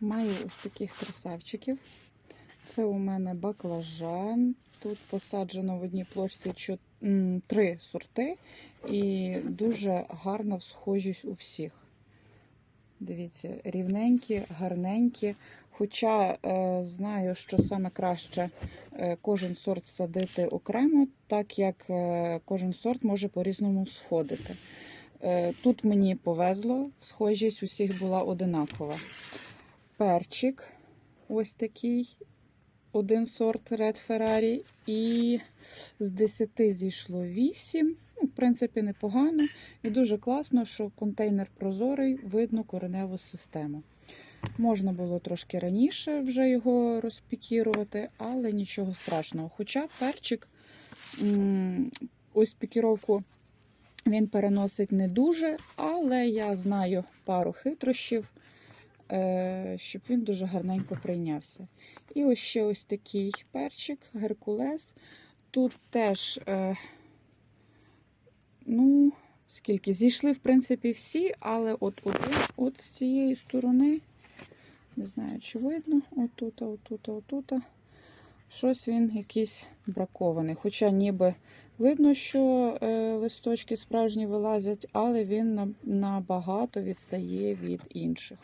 Маю ось таких красавчиків. Це у мене баклажан. Тут посаджено в одній площі три сорти і дуже гарна схожість у всіх. Дивіться, рівненькі, гарненькі. Хоча е, знаю, що саме краще е, кожен сорт садити окремо, так як е, кожен сорт може по-різному сходити. Е, тут мені повезло, схожість усіх була одинакова. Перчик ось такий, один сорт Red Ferrari, і з 10 зійшло 8. Ну, в принципі, непогано. І дуже класно, що контейнер прозорий, видно кореневу систему. Можна було трошки раніше вже його розпікірувати, але нічого страшного. Хоча перчик, ось пікіровку він переносить не дуже, але я знаю пару хитрощів, щоб він дуже гарненько прийнявся. І ось ще ось такий перчик, Геркулес. Тут теж, е, ну, скільки? Зійшли, в принципі, всі, але от, от, от з цієї сторони, не знаю, чи видно, отут, отут, отут, щось він якийсь бракований. Хоча ніби видно, що е, листочки справжні вилазять, але він набагато відстає від інших.